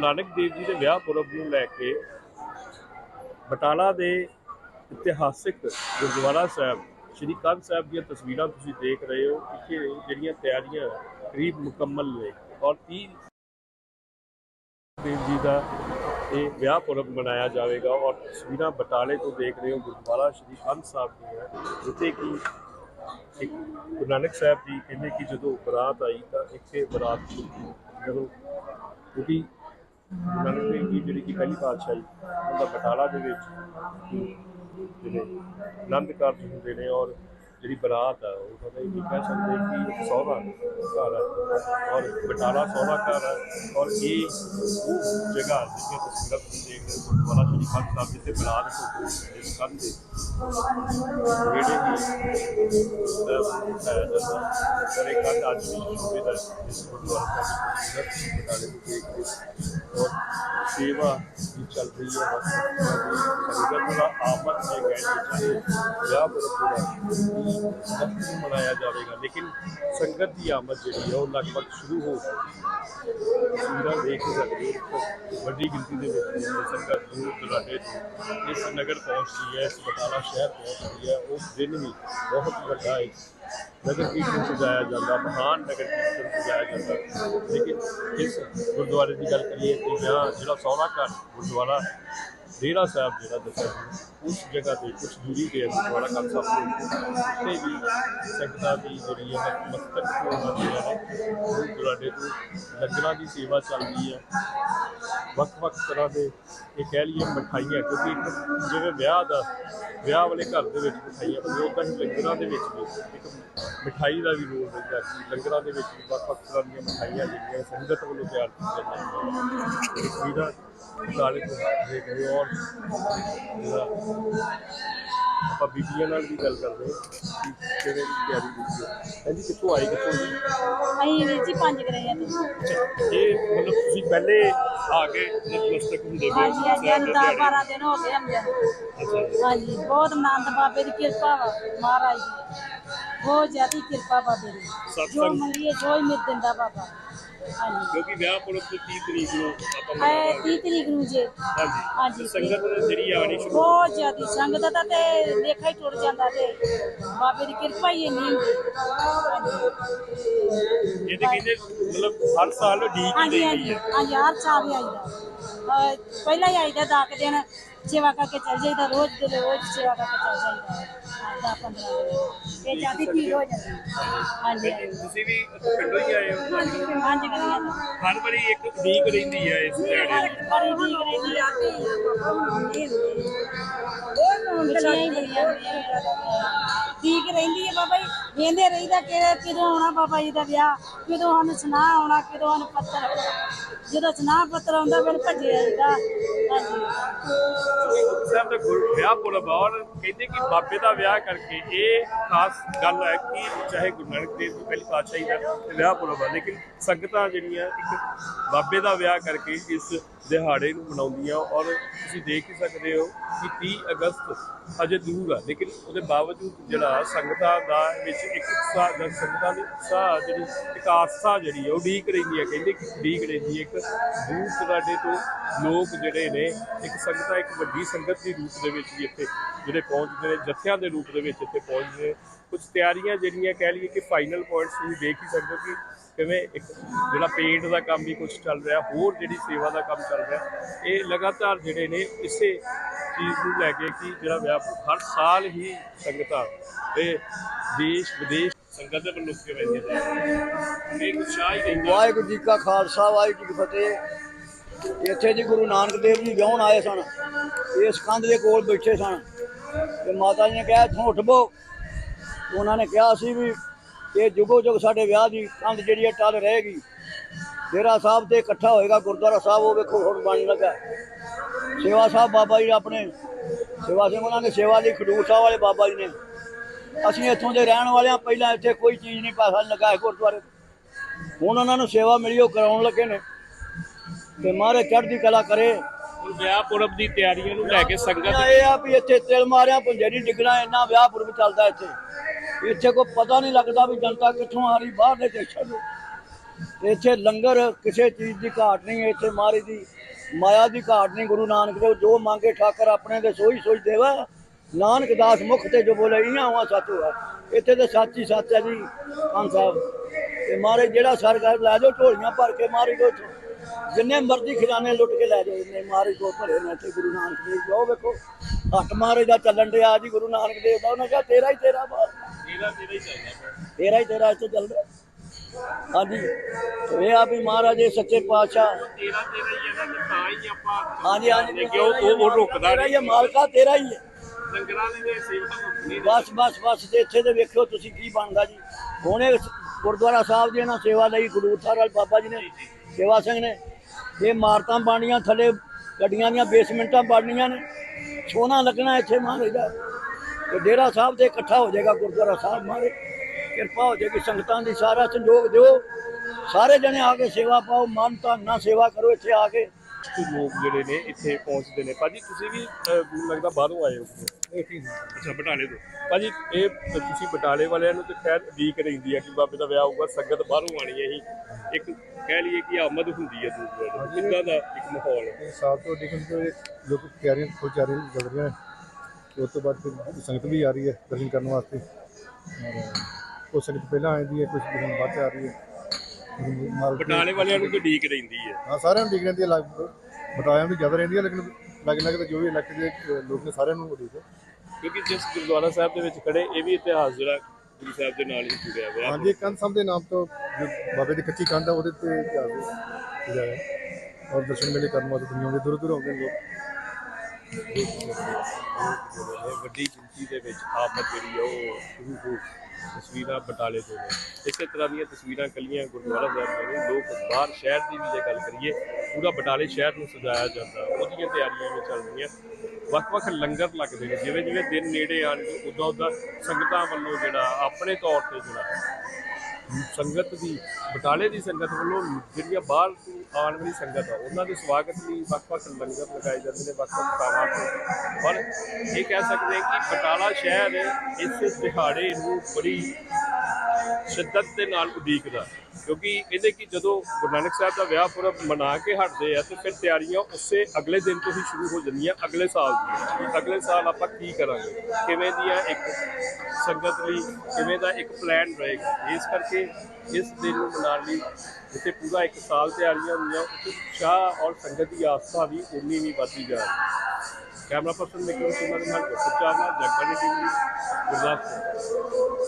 ਗੁਰੂ ਨਾਨਕ ਦੇਵ ਜੀ ਦੇ ਵਿਆਹ ਪੁਰਬ ਨੂੰ ਲੈ ਕੇ ਬਟਾਲਾ ਦੇ ਇਤਿਹਾਸਿਕ ਗੁਰਦੁਆਰਾ ਸਾਹਿਬ, ਸ਼੍ਰੀ ਕੰਧ ਸਾਹਿਬ ਦੀਆਂ ਤਸਵੀਰਾਂ ਤੁਸੀਂ ਦੇਖ ਰਹੇ ਹੋ ਕਿ ਜਿਹੜੀਆਂ ਤਿਆਰੀਆਂ ਕਰੀਬ ਮੁਕੰਮਲ ਨੇ ਔਰ 30 ਦੇਵ ਜੀ ਦਾ ਇਹ ਵਿਆਹ ਪੁਰਬ ਮਨਾਇਆ ਜਾਵੇਗਾ ਔਰ ਤਸਵੀਰਾਂ ਬਟਾਲੇ ਤੋਂ ਦੇਖ ਰਹੇ ਹੋ ਗੁਰਦੁਆਰਾ ਸ਼੍ਰੀ ਕੰਧ ਸਾਹਿਬ ਦੀਆਂ ਜਿੱਥੇ ਕਿ ਇੱਕ ਗੁਰੂ ਨਾਨਕ ਸਾਹਿਬ ਜੀ ਕਹਿੰਦੇ ਕਿ ਜਦੋਂ ਬਰਾਤ ਆਈ ਤਾਂ ਇੱਥੇ ਬਰਾਤ ਜਦੋਂ ਕਿਉਂਕਿ ਗੁਰੂ ਨਾਨਕ ਦੇਵ ਜੀ ਜਿਹੜੀ ਕਿ ਪਹਿਲੀ ਪਾਤਸ਼ਾਹੀ, ਉਹਦਾ ਬਟਾਲਾ ਦੇ ਵਿੱਚ, ਜਿਹੜੇ ਆਨੰਦ ਕਾਰਜ ਹੁੰਦੇ ਨੇ ਔਰ ਜਿਹੜੀ ਬਰਾਤ ਆ ਉਹਨਾਂ ਦਾ ਇਹ ਕਹਿ ਸਕਦੇ ਕਿ ਸੌਰਾ ਘਰ ਹੈ ਔਰ ਬਟਾਲਾ ਸਹੁਰਾ ਘਰ ਹੈ ਔਰ ਇਹ ਉਹ ਜਗ੍ਹਾ ਜਿੱਥੇ ਤਸਵੀਰਾਂ ਤੁਸੀਂ ਦੇਖ ਰਹੇ ਹੋ, ਗੁਰਦੁਆਰਾ ਸ਼੍ਰੀ ਖੰਡ ਸਾਹਿਬ ਜਿੱਥੇ ਬਰਾਤ ਹੋਈ ਇਸ ਕੰਧ ਦੇ ਜਿਹੜੇ ਹੀ ਹੈ ਜਾਂਦਾ ਅੱਜ ਵੀ ਸ਼ੁਭੇ ਦਾ ਇਸ ਗੁਰਦੁਆਰਾ ਸਾਹਿਬ ਦੀ ਬਟਾਲੇ ਤੋਂ ਦੇਖ ਰਹੇ ਔਰ ਸੇਵਾ ਵੀ ਚੱਲ ਰਹੀ ਹੈ, ਬਸ ਦਾ। ਆਮਦ ਦੇ ਗਏ ਚਾਹੇ ਵਿਆਹ ਬਰਪੂਰਾ ਵਕਤ ਮਨਾਇਆ ਜਾਵੇਗਾ ਲੇਕਿਨ ਸੰਗਤ ਦੀ ਆਮਦ ਜਿਹੜੀ ਹੈ ਉਹ ਲਗਭਗ ਸ਼ੁਰੂ ਹੋ ਗਈ ਤਸਵੀਰਾਂ ਦੇਖ ਹੀ ਸਕਦੇ ਹੋ ਵੱਡੀ ਗਿਣਤੀ ਦੇ ਵਿੱਚ ਜਿਹੜੀ ਸੰਗਤ ਦੂਰ ਦਰਾਡੇ ਤੋਂ ਇਸ ਨਗਰ ਪਹੁੰਚਦੀ ਹੈ ਇਸ ਬਟਾਲਾ ਸ਼ਹਿਰ ਪਹੁੰਚਦੀ ਹੈ ਉਸ ਦਿਨ ਵੀ ਬਹੁਤ ਵੱਡਾ ਇੱਕ ਨਗਰ ਕੀਰਤਨ ਸਜਾਇਆ ਜਾਂਦਾ ਮਹਾਨ ਨਗਰ ਕੀਰਤਨ ਸਜਾਇਆ ਜਾਂਦਾ ਲੇਕਿਨ ਇਸ ਗੁਰਦੁਆਰੇ ਦੀ ਗੱਲ ਕਰੀਏ ਤੇ ਜਾਂ ਜਿਹੜਾ ਸੋਹਣਾ ਘਰ ਗੁਰਦੁਆਰਾ ਡੇਰਾ ਸਾਹਿਬ ਜਿਹੜਾ ਦੱਸਿਆ ਸੀ, ਉਸ ਜਗ੍ਹਾ ਤੇ ਕੁਝ ਦੂਰੀ ਤੇ ਗੁਰਦੁਆਰਾ ਕੰਨ ਸਾਹਿਬ ਤੋਂ ਉੱਥੇ ਵੀ ਸੰਗਤਾਂ ਦੀ ਜਿਹੜੀ ਹੈ ਮਸਤਕ ਹੋਣਾ ਜਿਹੜਾ ਹੈ ਉਹ ਤੋਂ ਲੰਗਰਾਂ ਦੀ ਸੇਵਾ ਚੱਲ ਰਹੀ ਹੈ। ਵੱਖ-ਵੱਖ ਤਰ੍ਹਾਂ ਦੇ ਇਹ ਕਹਿ ਲਈਏ ਮਠਾਈਆਂ ਕਿਉਂਕਿ ਇੱਕ ਜਿਵੇਂ ਵਿਆਹ ਦਾ ਵਿਆਹ ਵਾਲੇ ਘਰ ਦੇ ਵਿੱਚ ਮਠਾਈਆਂ ਬਣਦੀਆਂ ਉਦਾਂ ਹੀ ਲੰਗਰਾਂ ਦੇ ਵਿੱਚ ਵੀ ਇੱਕ ਮਠਾਈ ਦਾ ਵੀ ਰੋਲ ਰਹਿੰਦਾ ਕਿ ਲੰਗਰਾਂ ਦੇ ਵਿੱਚ ਵੀ ਵੱਖ-ਵੱਖ ਤਰ੍ਹਾਂ ਦੀਆਂ ਮਠਾਈਆਂ ਜਿਹੜੀਆਂ ਸੰਗਤ ਵੱਲੋਂ ਤਿਆਰ ਕੀਤੀਆਂ ਜਾਂਦੀਆਂ ਤਸਵੀਰਾਂ ਕਾਲੇ ਤੋਂ ਦੇਖ ਰਹੇ ਹੋ ਔਰ ਜਿਹੜਾ ਆਪਾਂ ਬੀਬੀਆਂ ਨਾਲ ਵੀ ਗੱਲ ਕਰਦੇ ਹਾਂ ਕਿ ਕਿਵੇਂ ਦੀ ਤਿਆਰੀ ਕੀਤੀ ਹੈ ਹਾਂਜੀ ਕਿੱਥੋਂ ਆਏ ਕਿੱਥੋਂ ਜੀ ਅਸੀਂ ਵੀਰ ਜੀ ਪੰਜ ਗਏ ਆ ਤੇ ਇਹ ਮਤਲਬ ਤੁਸੀਂ ਪਹਿਲੇ ਆ ਕੇ ਨਤਮਸਤਕ ਹੁੰਦੇ ਪਏ ਹਾਂਜੀ ਅੱਜ ਸਾਹਿਬ ਦੇ ਦਸ ਦਿਹਾੜੇ। 12 ਦਿਨ ਹੋ ਗਏ ਹਮਦਿਆਂ ਨੂੰ। ਅੱਛਾ ਜੀ। ਹਾਂਜੀ ਬਹੁਤ ਆਨੰਦ ਬਾਬੇ ਦੀ ਕਿਰਪਾ ਵਾ ਮਹਾਰਾਜ ਦੀ ਬਹੁਤ ਜ਼ਿਆਦੀ ਕਿਰਪਾ ਬਾਬੇ ਦੀ। ਜੋ ਮੰਗੀਏ ਜੋ ਹੀ ਮਿਲ ਦਿੰਦਾ ਬਾਬਾ ਕਿਉਂਕਿ ਵਿਆਹ ਪੁਰਬ ਦੀ 30 ਤਰੀਕ ਨੂੰ ਆਪਾਂ ਐ ਮਨਾਵਾਂਗੇ 30 ਤਰੀਕ ਨੂੰ ਜੇ। ਹਾਂਜੀ। ਹਾਂਜੀ। ਤੇ ਸੰਗਤ ਜਿਹੜੀ ਆਣੀ ਸ਼ੁਰੂ ਬਹੁਤ ਜ਼ਿਆਦੀ ਸੰਗਤ ਦਾ ਤੇ ਲੇਖਾ ਹੀ ਟੁੱਟ ਜਾਂਦਾ ਤੇ ਬਾਬੇ ਦੀ ਕਿਰਪਾ ਹੀ ਇੰਨੀ ਇਹ ਤੇ ਕਹਿੰਦੇ ਮਤਲਬ ਹਰ ਸਾਲ ਡੀਕ ਹਾਂਜੀ ਹਾਂਜੀ। ਹਾਂਜੀ ਹਰ ਸਾਲ ਹੀ ਆਈਦਾ। ਅਹ ਪਹਿਲਾਂ ਹੀ ਆਈਦਾ ਦਸ ਦਿਨ ਸੇਵਾ ਕਰਕੇ ਚੱਲ ਜਾਈਦਾ ਰੋਜ਼ ਦੇ ਰੋਜ਼ ਸੇਵਾ ਕਰਕੇ ਚੱਲ ਜਾਈਦਾ। ਦਾ 15 ਦਿਨ। ਇਹ ਜਿਆਦੀ ਭੀੜ ਹੋ ਜਾਂਦੀ। ਹਾਂਜੀ ਤੁਸੀਂ ਵੀ ਪਿੰਡੋਂ ਹੀ ਆਏ ਹੋ? ਹਾਂਜੀ ਗਲੀਆਂ ਤੋਂ ਹਰ ਵਾਰੀ ਇੱਕ ਡੀਕ ਰਹਿੰਦੀ ਹੈ ਇਸ ਦਿਹਾੜੇ ਦੀ? ਬੜੀ ਠੀਕ ਰਹਿੰਦੀ ਆ। ਬੜੀਆਂ ਹੁੰਦੀਆਂ ਠੀਕ ਰਹਿੰਦੀ ਹੈ ਬਾਬਾ ਜੀ। ਵੇਂਦੇ ਰਹੀਦਾ ਕਿ ਕਦੋਂ ਆਉਣਾ ਬਾਬਾ ਜੀ ਦਾ ਵਿਆਹ? ਕਦੋਂ ਸਾਨੂੰ ਸੁਨਾ ਆਉਣਾ, ਕਦੋਂ ਸਾਨੂੰ ਪੱਤਰ ਜਦੋਂ ਸੁਨਾ ਪੱਤਰ ਆਉਂਦਾ, ਫਿਰ ਭੱਜੇ ਆਈਦਾ ਸਾਹਿਬ ਦਾ ਗੁਰ- ਵਿਆਹ ਪੁਰਬ ਕਹਿੰਦੇ ਕਿ ਬਾਬੇ ਦਾ ਵਿਆਹ ਕਰਕੇ ਇਹ ਖਾਸ ਗੱਲ ਹੈ ਕਿ ਚਾਹੇ ਗੁਰੂ ਨਾਨਕ ਦੇਵ ਜੀ ਪਹਿਲੀ ਪਾਤਸ਼ਾਹੀ ਦਾ ਵਿਆਹ ਪੁਰਬ ਆ ਲੇਕਿਨ ਸੰਗਤਾਂ ਜਿਹੜੀਆਂ ਇੱਕ ਬਾਬੇ ਦਾ ਵਿਆਹ ਕਰਕੇ ਇਸ ਦਿਹਾੜੇ ਨੂੰ ਮਨਾਉਂਦੀਆਂ ਔਰ ਤੁਸੀਂ ਦੇਖ ਹੀ ਸਕਦੇ ਹੋ ਕਿ 30 ਅਗਸਤ ਅਜੇ ਦੂਰ ਆ, ਲੇਕਿਨ ਉਹਦੇ ਬਾਵਜੂਦ ਜਿਹੜਾ ਸੰਗਤਾਂ ਦਾ ਵਿੱਚ ਇੱਕ ਉਤਸ਼ਾਹ ਜਾਂ ਸੰਗਤਾਂ ਦੀ ਉਤਸ਼ਾਹ ਜਿਹੜੀ, ਇੱਕ ਆਸਥਾ ਜਿਹੜੀ ਹੈ ਉਹ ਡੀਕ ਰਹਿੰਦੀ ਹੈ ਕਹਿੰਦੇ ਕਿ ਡੀਕ ਰਹਿੰਦੀ ਹੈ ਇੱਕ ਦੂਰ ਦਰਾਡੇ ਤੋਂ ਲੋਕ ਜਿਹੜੇ ਨੇ, ਇੱਕ ਸੰਗਤਾਂ, ਇੱਕ ਵੱਡੀ ਸੰਗਤ ਦੀ ਰੂਪ ਦੇ ਵਿੱਚ ਵੀ ਇੱਥੇ ਜਿਹੜੇ ਪਹੁੰਚਦੇ ਨੇ, ਜਥਿਆਂ ਦੇ ਰੂਪ ਦੇ ਵਿੱਚ ਇੱਥੇ ਪਹੁੰਚਦੇ ਨੇ। ਕੁਝ ਤਿਆਰੀਆਂ ਜਿਹੜੀਆਂ ਕਹਿ ਲਈਏ ਕਿ ਫਾਈਨਲ ਪੁਆਇੰਟਸ ਤੁਸੀਂ ਦੇਖ ਹੀ ਸਕਦੇ ਹੋ ਕਿ ਕਿਵੇਂ ਇੱਕ ਜਿਹੜਾ ਪੇਂਟ ਦਾ ਕੰਮ ਵੀ ਕੁਝ ਚੱਲ ਰਿਹਾ, ਹੋਰ ਜਿਹੜੀ ਸੇਵਾ ਦਾ ਕੰਮ ਚੱਲ ਰਿਹਾ, ਇਹ ਲਗਾਤਾਰ ਜਿਹੜੇ ਨੇ ਇਸੇ ਚੀਜ਼ ਨੂੰ ਲੈ ਕੇ ਕਿ ਜਿਹੜਾ ਵਿਆਹ ਹਰ ਸਾਲ ਹੀ ਸੰਗਤਾਂ ਤੇ ਦੇਸ਼ ਵਿਦੇਸ਼ ਸੰਗਤ ਦੇ ਵੱਲੋਂ ਕਿਵੇਂ ਦੇ ਇਹ ਉਤਸ਼ਾਹ ਹੀ ਰਹਿੰਦਾ ਵਾਹਿਗੁਰੂ ਜੀ ਕਾ ਖਾਲਸਾ, ਵਾਹਿਗੁਰੂ ਜੀ ਕੀ ਫਤਿਹ। ਇੱਥੇ ਜੀ ਗੁਰੂ ਨਾਨਕ ਦੇਵ ਜੀ ਵਿਆਹਣ ਆਏ ਸਨ। ਇਸ ਕੰਧ ਦੇ ਕੋਲ ਬੈਠੇ ਸਨ। ਤੇ ਮਾਤਾ ਜੀ ਨੇ ਕਿਹਾ, ਇੱਥੋਂ ਉੱਠ ਬੋ ਉਹਨਾਂ ਨੇ ਕਿਹਾ ਸੀ ਵੀ ਇਹ ਜੁਗੋ ਜੁਗ ਸਾਡੇ ਵਿਆਹ ਦੀ ਕੰਧ ਜਿਹੜੀ ਹੈ ਟਲ ਰਹੇਗੀ। ਡੇਰਾ ਸਾਹਿਬ ਤੇ ਇਕੱਠਾ ਹੋਏਗਾ, ਗੁਰਦੁਆਰਾ ਸਾਹਿਬ, ਉਹ ਵੇਖੋ ਹੁਣ ਬਣ ਲੱਗਾ। ਸੇਵਾ ਸਾਹਿਬ ਬਾਬਾ ਜੀ ਆਪਣੇ। ਸੇਵਾ ਸਿੰਘ ਉਹਨਾਂ ਨੇ ਸੇਵਾ ਲਈ ਖਡੂਰ ਸਾਹਿਬ ਵਾਲੇ ਬਾਬਾ ਜੀ ਨੇ। ਅਸੀਂ ਇੱਥੋਂ ਦੇ ਰਹਿਣ ਵਾਲਿਆਂ ਪਹਿਲਾਂ ਇੱਥੇ ਕੋਈ ਚੀਜ਼ ਨਹੀਂ ਪੈਸਾ ਨਹੀਂ ਲੱਗਾ ਇਸ ਗੁਰਦੁਆਰੇ। ਹੁਣ ਉਹਨਾਂ ਨੂੰ ਸੇਵਾ ਮਿਲੀ ਉਹ ਕਰਾਉਣ ਲੱਗੇ ਨੇ। ਤੇ ਮਾਰੇ ਚੜ੍ਹਦੀ ਕਲਾ ਕਰੇ। ਵਿਆਹ ਪੁਰਬ ਦੀ ਤਿਆਰੀਆਂ ਨੂੰ ਲੈ ਕੇ ਸੰਗਤ ਇਹ ਆ ਵੀ ਇੱਥੇ ਤਿਲ ਮਾਰਿਆ ਪੁੰਜੇ ਨਹੀਂ ਡਿੱਗਣਾ ਇੰਨਾ ਵਿਆਹ ਪੁਰਬ ਚੱਲਦਾ ਇੱਥੇ। ਇੱਥੇ ਕੋਈ ਪਤਾ ਨਹੀਂ ਲੱਗਦਾ ਵੀ ਜਨਤਾ ਕਿੱਥੋਂ ਆ ਰਹੀ ਬਾਹਰ ਦੇ ਦੇਸ਼ਾਂ ਤੋਂ। ਇੱਥੇ ਲੰਗਰ ਕਿਸੇ ਚੀਜ਼ ਦੀ ਘਾਟ ਨਹੀਂ ਇੱਥੇ ਮਹਾਰਾਜ ਦੀ ਮਾਇਆ ਦੀ ਘਾਟ ਨਹੀਂ, ਗੁਰੂ ਨਾਨਕ ਦੇਵ ਜੋ ਮੰਗੇ ਠਾਕਰ ਆਪਣੇ ਦੇ ਸੋਈ ਸੋਈ ਦੇਵਾ। ਨਾਨਕ ਦਾਸ ਮੁਖ ਤੇ ਜੋ ਬੋਲੇ, ਇਹਾਂ ਹੋਆ ਸੱਚ ਹੋਆ ਇੱਥੇ ਤੇ ਸੱਚ ਹੀ ਸੱਚ ਹੈ ਜੀ, ਖਾਨ ਸਾਹਿਬ। ਤੇ ਮਹਾਰਾਜ ਜਿਹੜਾ ਸਰਕਾਰ ਲੈ ਜਾਓ ਢੋਲੀਆਂ ਭਰ ਕੇ ਮਹਾਰਾਜ ਜੋ ਜਿੰਨੇ ਮਰਜ਼ੀ ਖਜ਼ਾਨੇ ਲੁੱਟ ਕੇ ਲੈ ਜਾਓ ਇੰਨੇ ਮਹਾਰਾਜ ਕੋ ਭਰੇ ਨੇ, ਇੱਥੇ ਗੁਰੂ ਨਾਨਕ ਦੇਵ ਜੋ ਵੇਖੋ। ਹੱਥ ਮਹਾਰਾਜ ਦਾ ਚੱਲਣ ਡਿਆ ਜੀ, ਗੁਰੂ ਨਾਨਕ ਦੇਵ ਦਾ, ਉਹਨਾਂ ਕਿਹਾ, ਤੇਰਾ ਹੀ ਤੇਰਾ ਬਾਤ ਇਹਦਾ ਤੇਰਾ ਹੀ ਚੱਲਦਾ ਤੇਰਾ ਹੀ ਤੇਰਾ ਇੱਥੇ ਚੱਲਦਾ। ਹਾਂਜੀ। ਇਹ ਆ ਵੀ ਮਹਾਰਾਜ ਦੇ ਸੱਚੇ ਪਾਤਸ਼ਾਹ। ਤੇਰਾ ਤੇਰਾ ਹੀ ਹੈ ਨਾ ਤਾਂ ਹੀ ਆਪਾਂ ਹਾਂਜੀ ਹਾਂਜੀ। ਕਿ ਉਹ ਉਹ- ਉਹ ਰੁਕਦਾ ਤੇਰਾ ਹੀ ਹੈ, ਮਾਲਕਾ ਤੇਰਾ ਹੀ ਹੈ ਲੰਗਰਾਂ ਦੀ ਨਹੀਂ। ਬਸ ਬਸ ਬਸ ਤੇ ਇੱਥੇ ਤੇ ਵੇਖਿਓ ਤੁਸੀਂ ਕੀ ਬਣਦਾ ਜੀ। ਹੁਣ ਇਹ ਗੁਰਦੁਆਰਾ ਸਾਹਿਬ ਦੀ ਇਹਨਾਂ ਸੇਵਾ ਲਈ ਗੁਰੂਥਾਰ ਵਾਲੇ ਬਾਬਾ ਜੀ ਨੇ ਸੇਵਾ ਸਿੰਘ ਨੇ। ਇਹ ਮਾਰਤਾਂ ਬਣਨੀਆਂ ਥੱਲੇ ਗੱਡੀਆਂ ਦੀਆਂ ਬੇਸਮੈਂਟਾਂ ਬਣਨੀਆਂ ਨੇ। ਸੋਨਾ ਲੱਗਣਾ ਇੱਥੇ ਮਹਾਰਾਜ ਦਾ। ਤੇ ਡੇਰਾ ਸਾਹਿਬ ਤੇ ਇਕੱਠਾ ਹੋ ਜਾਏਗਾ ਗੁਰਦੁਆਰਾ ਸਾਹਿਬ ਮਾਰੇ ਕਿਰਪਾ ਹੋ ਜਾਏਗੀ ਸੰਗਤਾਂ ਦੀ ਸਾਰਾ ਸੰਯੋਗ ਦਿਓ। ਸਾਰੇ ਜਣੇ ਆ ਕੇ ਸੇਵਾ ਪਾਓ ਮਨ ਧਨ ਨਾਲ ਸੇਵਾ ਕਰੋ ਇੱਥੇ ਆ ਕੇ। ਲੋਕ ਜਿਹੜੇ ਨੇ ਇੱਥੇ ਪਹੁੰਚਦੇ ਨੇ। ਭਾਜੀ ਤੁਸੀਂ ਵੀ ਮੈਨੂੰ ਲੱਗਦਾ ਬਾਹਰੋਂ ਆਏ ਹੋ। ਅੱਛਾ ਬਟਾਲੇ ਤੋਂ। ਭਾਜੀ ਇਹ ਤੁਸੀਂ ਬਟਾਲੇ ਵਾਲਿਆਂ ਨੂੰ ਤੇ ਖੈਰ ਉਡੀਕ ਰਹਿੰਦੀ ਹੈ ਕਿ ਬਾਬੇ ਦਾ ਵਿਆਹ ਹੋਊਗਾ ਸੰਗਤ ਬਾਹਰੋਂ ਆਣੀ ਹੈ ਹੀ ਇੱਕ ਕਹਿ ਲਈਏ ਕਿ ਆਮਦ ਹੁੰਦੀ ਹੈ ਦੂਸਰੇ ਦੀ ਕਿੱਦਾਂ ਦਾ ਇੱਕ ਮਾਹੌਲ ਹੈ? ਇਹ ਸਾਲ ਤੋਂ ਡਿਗਨ ਤੋਂ ਇਹ ਲੋਕ ਤਿਆਰੀਆਂ ਖੁਦ ਜਾ ਰਹੀਆਂ ਨੇ। ਤੇ ਉਸ ਤੋਂ ਬਾਅਦ ਫਿਰ ਸੰਗਤ ਵੀ ਆ ਰਹੀ ਹੈ ਦਰਸ਼ਨ ਕਰਨ ਵਾਸਤੇ। ਔਰ ਕੁਛ ਸੰਗਤ ਪਹਿਲਾਂ ਆਉਂਦੀ ਹੈ ਕੁਝ ਦਿਨ ਬਾਅਦ 'ਚ ਆ ਰਹੀ ਹੈ। ਮਾਲ ਬਟਾਲੇ ਵਾਲਿਆਂ ਨੂੰ ਤੇ ਉਡੀਕ ਰਹਿੰਦੀ ਹੈ। ਹਾਂ ਸਾਰਿਆਂ ਨੂੰ ਡਿਗ ਰਹਿੰਦੀ ਹੈ ਲੱਗ ਬਟਾਲਿਆਂ ਵੀ ਜ਼ਿਆਦਾ ਰਹਿੰਦੀ ਹੈ ਲੇਕਿਨ ਲੱਗ ਲੱਗ ਤਾਂ ਜੋ ਵੀ ਇਲਾਕੇ ਦੇ ਲੋਕ ਨੇ ਸਾਰਿਆਂ ਨੂੰ ਉਡੀਕ ਹੈ। ਕਿਉਂਕਿ ਜਿਸ ਗੁਰਦੁਆਰਾ ਸਾਹਿਬ ਦੇ ਵਿੱਚ ਖੜੇ ਇਹ ਵੀ ਇਤਿਹਾਸ ਜਿਹੜਾ ਗੁਰੂ ਸਾਹਿਬ ਦੇ ਨਾਲ ਹੀ ਜੁੜਿਆ ਹੋਇਆ। ਹਾਂਜੀ ਕੰਧ ਸਾਹਿਬ ਦੇ ਨਾਮ ਤੋਂ ਜੋ ਬਾਬੇ ਦੀ ਕੱਚੀ ਕੰਧ ਹੈ ਉਹਦੇ ਤੇ ਇਤਿਹਾਸ ਜੁੜਿਆ ਹੈ। ਔਰ ਦਰਸ਼ਨ ਮੇਲੇ ਕਰਨ ਵਾਸਤੇ ਦੁਨੀਆ ਦੇ ਦੂਰ ਦੂਰ ਆਉਂਦੇ ਨੇ ਲੋਕ। ਇਹ ਵੱਡੀ ਗਿਣਤੀ ਦੇ ਵਿੱਚ ਆਮਦ ਜਿਹੜੀ ਆ ਉਹ ਸ਼ੁਰੂ ਹੋ ਤਸਵੀਰਾਂ ਬਟਾਲੇ ਤੋਂ ਨੇ। ਇਸੇ ਤਰ੍ਹਾਂ ਦੀਆਂ ਤਸਵੀਰਾਂ ਕੱਲੀਆਂ ਗੁਰਦੁਆਰਾ ਸਾਹਿਬ ਦੀਆਂ ਨੇ। ਲੋਕ ਬਾਹਰ ਸ਼ਹਿਰ ਦੀ ਵੀ ਜੇ ਗੱਲ ਕਰੀਏ, ਪੂਰਾ ਬਟਾਲੇ ਸ਼ਹਿਰ ਨੂੰ ਸਜਾਇਆ ਜਾਂਦਾ। ਉਹਦੀਆਂ ਤਿਆਰੀਆਂ ਵੀ ਚੱਲ ਰਹੀਆਂ। ਵੱਖ-ਵੱਖ ਲੰਗਰ ਲੱਗਦੇ ਨੇ। ਜਿਵੇਂ ਜਿਵੇਂ ਦਿਨ ਨੇੜੇ ਆਣਗੇ ਉਦੋਂ ਉਦੋਂ ਸੰਗਤਾਂ ਵੱਲੋਂ ਜਿਹੜਾ ਆਪਣੇ ਤੌਰ ਤੇ ਜਿਹੜਾ ਸੰਗਤ ਦੀ, ਬਟਾਲੇ ਦੀ ਸੰਗਤ ਵੱਲੋਂ ਜਿਹੜੀਆਂ ਬਾਹਰ ਤੋਂ ਆਉਣ ਵਾਲੀ ਸੰਗਤ ਆ, ਉਹਨਾਂ ਦੇ ਸਵਾਗਤ ਲਈ ਵੱਖ-ਵੱਖ ਲੰਗਰ ਲਗਾਏ ਜਾਂਦੇ ਨੇ, ਵੱਖ-ਵੱਖ ਥਾਵਾਂ ਤੇ। ਪਰ ਇਹ ਕਹਿ ਸਕਦੇ ਕਿ ਬਟਾਲਾ ਸ਼ਹਿਰ ਇਸ ਦਿਹਾੜੇ ਨੂੰ ਬੜੀ ਸ਼ਿੱਦਤ ਦੇ ਨਾਲ ਉਡੀਕਦਾ। ਕਿਉਂਕਿ ਇਹਦੇ ਕਿ ਜਦੋਂ ਗੁਰੂ ਨਾਨਕ ਸਾਹਿਬ ਦਾ ਵਿਆਹ ਪੁਰਬ ਮਨਾ ਕੇ ਹਟਦੇ ਆ, ਤੇ ਫਿਰ ਤਿਆਰੀਆਂ ਉਸੇ ਅਗਲੇ ਦਿਨ ਤੋਂ ਹੀ ਸ਼ੁਰੂ ਹੋ ਜਾਂਦੀਆਂ, ਅਗਲੇ ਸਾਲ ਦੀਆਂ। ਅਗਲੇ ਸਾਲ ਆਪਾਂ ਕੀ ਕਰਾਂਗੇ? ਕਿਵੇਂ ਦੀਆਂ ਇੱਕ ਸੰਗਤ ਲਈ, ਕਿਵੇਂ ਦਾ ਇੱਕ ਪਲਾਨ ਰਹੇਗਾ? ਇਸ ਕਰਕੇ ਇਸ ਦਿਨ ਨੂੰ ਮਨਾਉਣ ਲਈ ਜਿੱਥੇ ਪੂਰਾ ਇੱਕ ਸਾਲ ਤਿਆਰੀਆਂ ਹੁੰਦੀਆਂ, ਉੱਥੇ ਉਤਸ਼ਾਹ ਔਰ ਸੰਗਤ ਦੀ ਆਸਥਾ ਵੀ ਉਨੀ ਨਹੀਂ ਵੱਧਦੀ ਜਾ ਰਹੀ ਕੈਮਰਾ ਪਰਸਨ ਨਿਕਲਣ ਕੁਮਾਰ ਨਾਲ ਗੁਰਸਚਾਰ ਨਾਲ ਜਗਬਾਣੀ ਗੁਰਦਾਸਪੁਰ।